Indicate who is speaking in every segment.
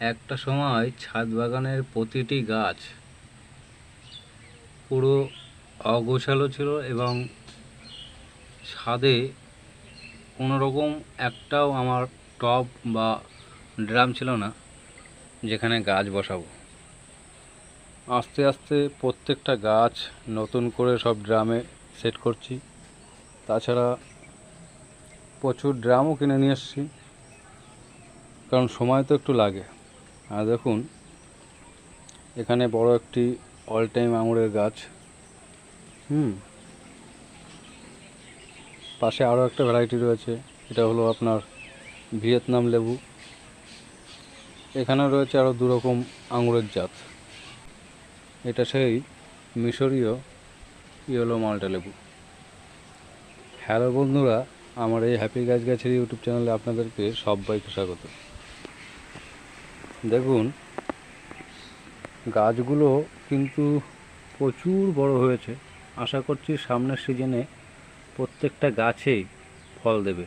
Speaker 1: একটা সময় ছাদ বাগানের প্রতিটি গাছ পুরো অগোছালো ছিল এবং ছাদে কোনো রকম একটাও আমার টব বা ড্রাম ছিল না যেখানে গাছ বসাবো। আস্তে আস্তে প্রত্যেকটা গাছ নতুন করে সব ড্রামে সেট করছি। তাছাড়া প্রচুর ড্রামও কিনে নিয়ে এসেছি, কারণ সময় তো একটু লাগে। আর দেখুন, এখানে বড় একটি অল টাইম আঙুরের গাছ। হুম। পাশে আরও একটা ভ্যারাইটি রয়েছে, এটা হলো আপনার ভিয়েতনাম লেবু। এখানে রয়েছে আরও দু রকম আঙুরের জাত। এটা সেই মিশরীয় ইয়েলো মাল্টা লেবু। হ্যালো বন্ধুরা, আমার এই হ্যাপি গাছ গাছের ইউটিউব চ্যানেলে আপনাদেরকে সবাইকে স্বাগত। দেখুন, গাছগুলো কিন্তু প্রচুর বড় হয়েছে। আশা করছি সামনের সিজনে প্রত্যেকটা গাছেই ফল দেবে।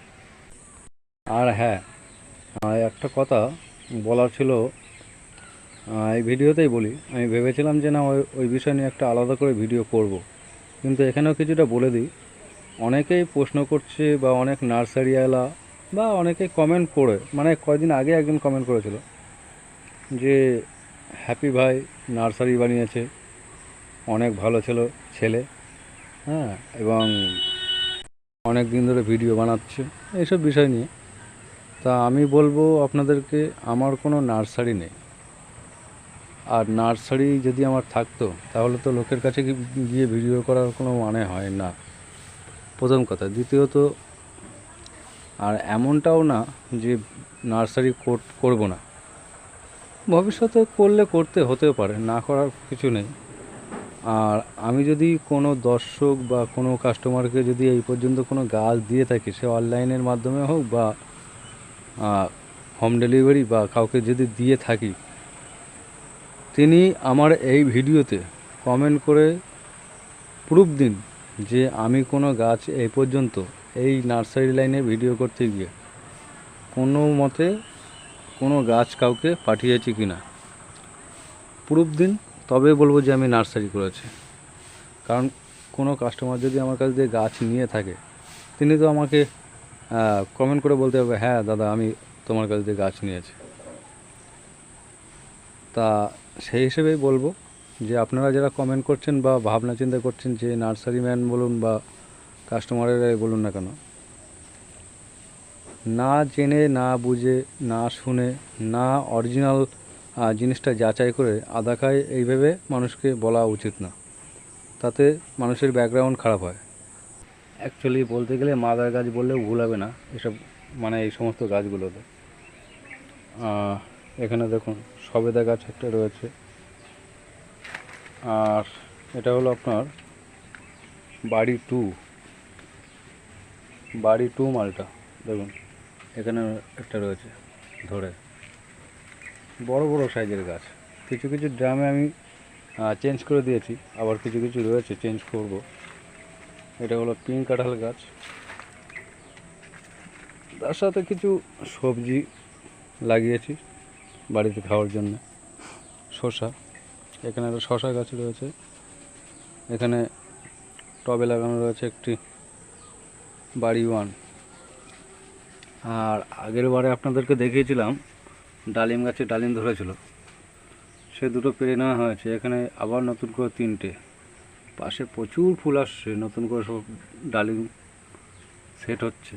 Speaker 1: আর হ্যাঁ একটা কথা বলার ছিল এই ভিডিওতেই বলি, আমি ভেবেছিলাম যে না, ওই ওই বিষয় নিয়ে একটা আলাদা করে ভিডিও করব। কিন্তু এখানেও কিছুটা বলে দিই, অনেকেই প্রশ্ন করছে বা অনেক নার্সারিওয়ালা বা অনেকে কমেন্ট করে মানে কয়দিন আগে একজন কমেন্ট করেছিল যে হ্যাপি ভাই নার্সারি বানিয়েছে, অনেক ভালো ছিল ছেলে হ্যাঁ এবং অনেক দিন ধরে ভিডিও বানাচ্ছে, এইসব বিষয় নিয়ে। তা আমি বলব আপনাদেরকে, আমার কোনো নার্সারি নেই। আর নার্সারি যদি আমার থাকতো, তাহলে তো লোকের কাছে গিয়ে ভিডিও করার কোনো মানে হয় না। প্রথম কথা। দ্বিতীয়ত, আর এমনটাও না যে নার্সারি করব না। ভবিষ্যতে করলে করতে হতেও পারে, না করার কিছু নেই। আর আমি যদি কোনো দর্শক বা কোনো কাস্টমারকে যদি এই পর্যন্ত কোনো গাছ দিয়ে থাকি, সে অনলাইনের মাধ্যমে হোক বা হোম ডেলিভারি বা কাউকে যদি দিয়ে থাকি, তিনি আমার এই ভিডিওতে কমেন্ট করে প্রুফ দিন যে আমি কোনো গাছ এই পর্যন্ত এই নার্সারি লাইনে ভিডিও করতে গিয়ে কোনো মতে কোনো গাছ কাউকে পাঠিয়েছি কি না। প্রুফ দিন তবে বলব যে আমি নার্সারি করেছি। কারণ কোনো কাস্টমার যদি আমার কাছ দিয়ে গাছ নিয়ে থাকে, তিনি তো আমাকে কমেন্ট করে বলতে হবে হ্যাঁ দাদা, আমি তোমার কাছ দিয়ে গাছ নিয়েছি। তা সেই হিসেবেই বলব যে আপনারা যারা কমেন্ট করছেন বা ভাবনা চিন্তা করছেন যে নার্সারি ম্যান বলুন বা কাস্টমারেরাই বলুন না কেন না জেনে, না বুঝে, না শুনে, না অরিজিনাল জিনিসটা যাচাই করে আদা খায় এইভাবে মানুষকে বলা উচিত না। তাতে মানুষের ব্যাকগ্রাউন্ড খারাপ হয়। অ্যাকচুয়ালি বলতে গেলে মাদার গাছ বললেও ভুল হবে না। এসব মানে এই সমস্ত গাছগুলোতে। এখানে দেখুন, সবেদা গাছ একটা রয়েছে। আর এটা হলো আপনার বাড়ি টু বাড়ি টু মালটা, দেখুন। এখানে একটা রয়েছে, ধরে। বড় বড় সাইজের গাছ। কিছু কিছু ড্রামে আমি চেঞ্জ করে দিয়েছি। আবার কিছু কিছু রয়েছে, চেঞ্জ করব। এটা হলো পিঙ্ক কাঁঠাল গাছ। তার সাথে কিছু সবজি লাগিয়েছি বাড়িতে খাওয়ার জন্য। শসা। এখানে একটা শসা গাছ রয়েছে। এখানে টবে লাগানো রয়েছে একটি বাড়ি ওয়ান। আর আগের বারে আপনাদেরকে দেখিয়েছিলাম, ডালিম গাছে ডালিম ধরেছিল। সে দুটো পেরে নেওয়া হয়েছে, এখানে আবার নতুন করে তিনটে। পাশে প্রচুর ফুল আসছে, নতুন করে সব ডালিম সেট হচ্ছে।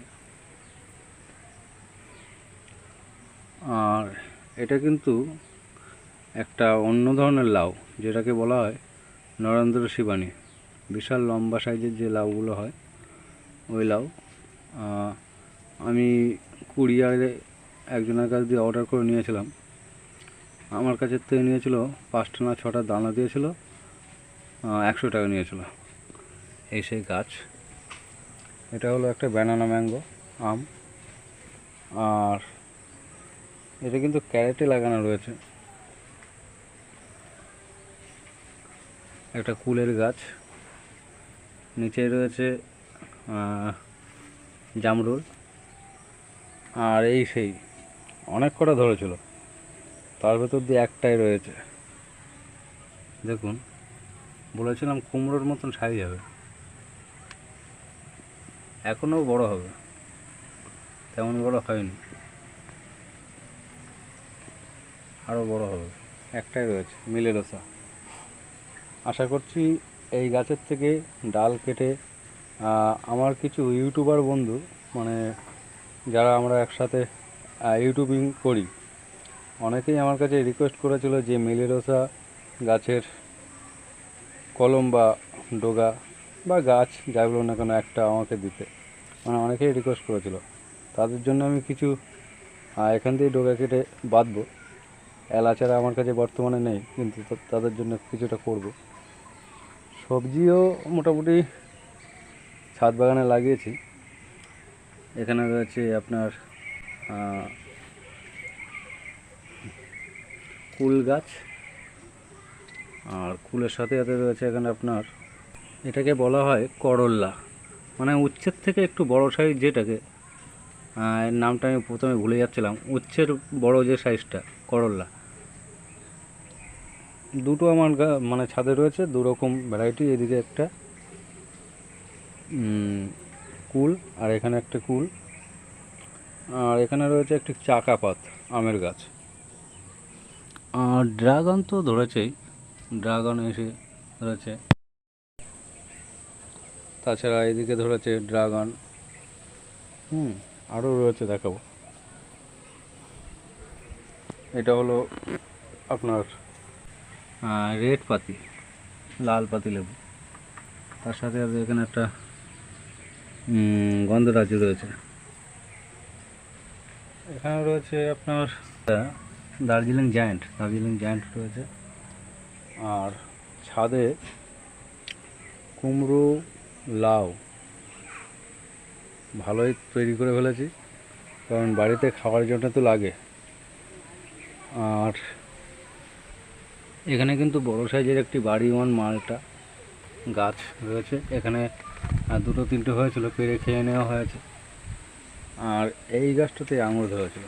Speaker 1: আর এটা কিন্তু একটা অন্য ধরনের লাউ, যেটাকে বলা হয় নরেন্দ্র শিবানী। বিশাল লম্বা সাইজের যে লাউগুলো হয়, ওই লাউ আমি কুরিয়ারে একজনের কাছ দিয়ে অর্ডার করে নিয়েছিলাম। আমার কাছের থেকে নিয়েছিল পাঁচটা না ছটা দানা দিয়েছিল একশো টাকা নিয়েছিল। এই সেই গাছ। এটা হলো একটা ব্যানানা ম্যাঙ্গো আম। আর এটা কিন্তু ক্যারেটে লাগানো রয়েছে। একটা কুলের গাছ। নিচে রয়েছে জামরুল। আর এই সেই, অনেক কটা ধরেছিল। তার ভেতর দিয়ে একটাই রয়েছে। দেখুন, বলেছিলাম কুমড়োর মতন সাইজ হবে। এখনও বড় হবে। তেমন বড় হয়নি। আরও বড় হবে। একটাই রয়েছে মিলে রসা আশা করছি এই গাছের থেকে ডাল কেটে আমার কিছু ইউটিউবার বন্ধু মানে যারা আমরা একসাথে ইউটিউবিং করি, অনেকেই আমার কাছে রিকোয়েস্ট করেছিল যে মেলেরোসা গাছের কলম বা ডোগা বা গাছ যাই বলুন না কেন একটা আমাকে দিতে। মানে অনেকেই রিকোয়েস্ট করেছিল। তাদের জন্য আমি কিছু এখান দিয়ে ডোগা কেটে বাঁধবো। এলাচারা আমার কাছে বর্তমানে নেই, কিন্তু তাদের জন্য কিছুটা করব। সবজিও মোটামুটি ছাদ বাগানে লাগিয়েছি। এখানে রয়েছে আপনার কুল গাছ। আর কুলের সাথে সাথে রয়েছে এখানে আপনার, এটাকে বলা হয় করল্লা। মানে উচ্ছের থেকে একটু বড় সাইজ যেটাকে এর নামটা আমি প্রথমে ভুলে যাচ্ছিলাম। উচ্ছের বড় যে সাইজটা করল্লা। দুটো আমার মানে ছাদে রয়েছে দু রকম ভ্যারাইটি এদিকে একটা কুল আর এখানে একটা কুল। আর এখানে রয়েছে একটি চাকা পাত আমের গাছ। আর ড্রাগন তো ধরেছেই ড্রাগন এসে ধরেছে। তাছাড়া এদিকে ধরেছে ড্রাগন। হুম আরও রয়েছে দেখাবো। এটা হলো আপনার রেড পাতি লাল পাতি লেবু। তার সাথে এখানে একটা গন্ধরাজি রয়েছে এখানে রয়েছে আপনার দার্জিলিং জায়ান্ট দার্জিলিং জায়ান্ট রয়েছে। আর ছাদে কুমড়ো, লাউ ভালোই তৈরি করে ফেলেছি, কারণ বাড়িতে খাওয়ার জন্য তো লাগে। আর এখানে কিন্তু বড় সাইজের একটি বাড়ি ওয়ান মালটা গাছ রয়েছে। এখানে আহ, দুটো তিনটে হয়েছিল পেরে খেয়ে নেওয়া হয়েছে। আর এই গাছটাতে আঙুর ধরেছিল।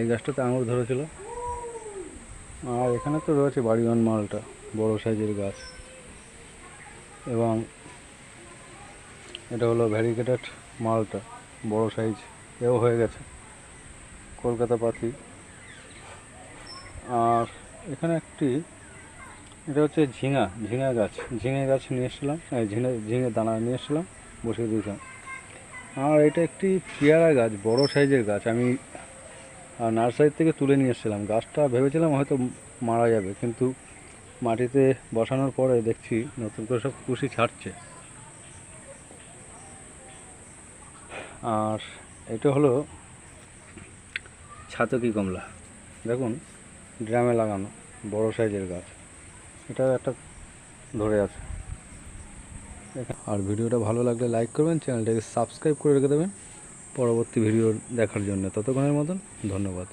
Speaker 1: এই গাছটাতে আঙুর ধরেছিল। আর এখানে তো রয়েছে বাড়িওয়ান মালটা বড় সাইজের গাছ। এবং এটা হলো ভ্যারিগেটেড মালটা বড় সাইজ। এও হয়ে গেছে। কলকাতা পাতি আর এখানে একটি, এটা হচ্ছে ঝিঙা ঝিঙা গাছ। ঝিঙে গাছ নিয়ে এসেছিলাম ঝিঙে ঝিঙে দানা নিয়ে এসেছিলাম, বসিয়ে দিয়েছিলাম। আর এটা একটি পেয়ারা গাছ, বড় সাইজের গাছ। আমি নার্সারি থেকে তুলে নিয়ে এসেছিলাম। গাছটা ভেবেছিলাম হয়তো মারা যাবে, কিন্তু মাটিতে বসানোর পরে দেখছি নতুন করে সব কুশি ছাড়ছে। আর এটা হলো ছাতকি কমলা। দেখুন ড্রামে লাগানো, বড় সাইজের গাছ। এটা একটা ধরে আছে। আর ভিডিওটা ভালো লাগলে লাইক করবেন, চ্যানেলটাকে সাবস্ক্রাইব করে রেখে দেবেন। পরবর্তী ভিডিও দেখার জন্য ততক্ষণের মতন ধন্যবাদ।